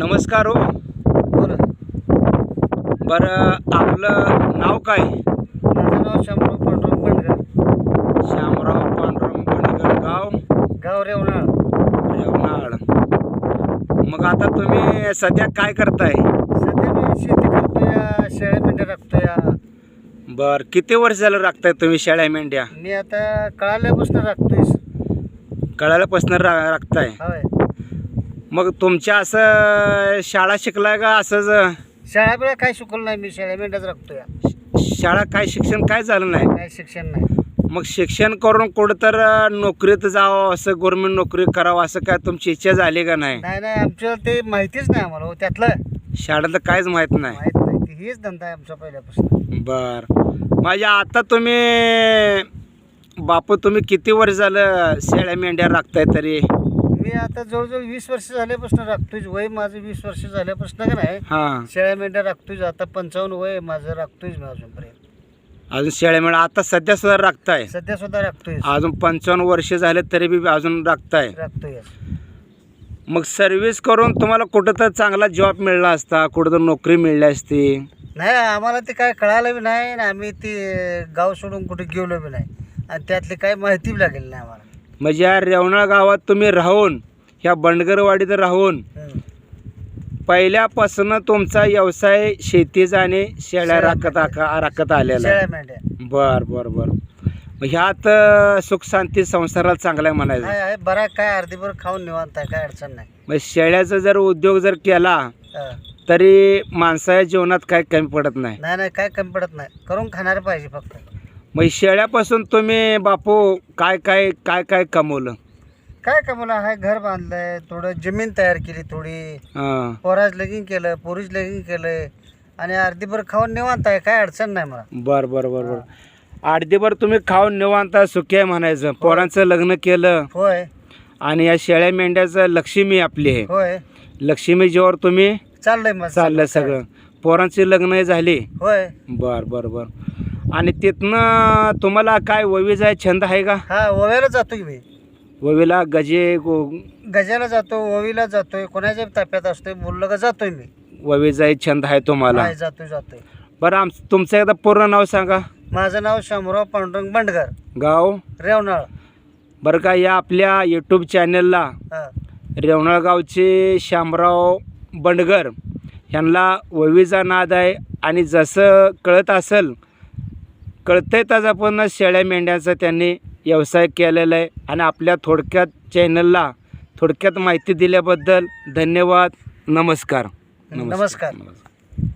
नमस्कार हो. बोला. बरं आपलं नाव काय? माझं नाव शंभू पांडुरंग बंडगर श्यामराव पांडुरंग बंडगर गाव? गाव रेवणाळ रेवनाळ. मग आता तुम्ही सध्या काय करताय? सध्या मी शेती करतोय शेळ्या मेंढ्या राखतोय बर किती वर्ष झालं राखताय तुम्ही शेळ्या मेंढ्या? मी आता कळाल्यापासून राखतोय. कळाल्यापासून रा राखताय. होय. मग तुमच्या असं शाळा शिकलाय का असंच? शाळा बिळा काय शिकवलं नाही मी शेळ्या मेंढ्याच राखतोय शाळा काय शिक्षण काय झालं नाही? काय शिक्षण नाही. मग शिक्षण करून कुठं तर नोकरीत जावं असं गव्हर्नमेंट नोकरी करावं असं काय तुमची इच्छा झाली का नाही? नाही नाही आमच्या ते माहितीच नाही आम्हाला हो त्यातलं. शाळेतलं काहीच माहीत नाही. माहीत नाही ते हेच धंदा आहे आमचा पहिल्यापासून. बर. माझ्या आता तुम्ही बापू तुम्ही किती वर्ष झालं शेळ्या मेंढ्या राखताय तरी? मी आता जवळजवळ वीस वर्ष झाल्यापासून राखतोय वय माझं वीस वर्ष झाल्यापासून का नाही हां. शेळ्या मेंढ्या राखतोय आता पंचावन्न वय आहे माझं राखतोय मी अजूनपर्यंत. अजून शेळ्या मेंढ्या आता सध्या सुद्धा राखताय सध्या सुद्धा राखतोय अजून पंचावन्न वर्ष झाले तरी बी अजून राखताय राखतोय मग सर्व्हिस करून तुम्हाला कुठं तर चांगला जॉब मिळला असता कुठं तर नोकरी मिळली असती? नाही आम्हाला ते काय कळालं बी नाही आणि आम्ही ते गाव सोडून कुठे गेलो बी नाही. आणि त्यातली काही माहिती बी लागेल नाही आम्हाला. म्हणजे या रेवणा गावात तुम्ही राहून ह्या बंडगरवाडीत राहून. पहिल्यापासून तुमचा व्यवसाय शेतीचा आणि शेळ्या राखत राखत आलेला आहे. बर बर बर. ह्यात सुख शांती संसाराला चांगला आहे म्हणायचं. बरा काय अर्धीभर खाऊन निवांत आहे काय अडचण नाही. मग शेळ्याचा जर उद्योग जर केला. तरी माणसाच्या जीवनात काय कमी पडत नाही. नाही नाही काय कमी पडत नाही. करून खाणार पाहिजे फक्त. मग शेळ्यापासून तुम्ही बापू काय काय काय काय कमवलं? काय कमवलं? आहे घर बांधलंय थोडं जमीन तयार केली थोडी. हां. पोराज लगीन केलं पोरीज लगीन केलंय आणि अर्धीभर खाऊन निवांत आहे काय अडचण नाही मला. बर बर बर बर. आडदीभर तुम्ही खाऊन निवांत सुखी आहे म्हणायचं. पोरांचं लग्न केलं. होय. आणि या शेळ्या मेंढ्याचं लक्ष्मी आपली आहे. होय. लक्ष्मी जेव्हा तुम्ही चाललंय मग चाललं सगळं. पोरांची लग्न झाली. होय. बर बर बर. आणि तिथनं तुम्हाला काय ववीचा छंद आहे का? हा ओव्याला जातोय मी. ववीला गजे गो गजाला जातो ओवीला जातोय कोणाच्या ताप्यात असतोय बोललं का जातोय मी. ववीचा छंद आहे तुम्हाला. नाही जातोय जातोय. बरं आम तुमचं एकदा पूर्ण नाव सांगा. माझं नाव शामराव पांडुरंग बंडगर. गाव? रेवनाळ. बरं का या आपल्या यूट्यूब चॅनलला हा. रेवणाळ गावचे श्यामराव बंडगर यांना ववीचा नाद आहे. आणि जसं कळत असेल कळतंय त्याचा शेळ्या मेंढ्यांचा त्यांनी व्यवसाय केलेला आहे आणि आपल्या थोडक्यात चॅनलला थोडक्यात माहिती दिल्याबद्दल धन्यवाद नमस्कार नमस्कार. नमस्कार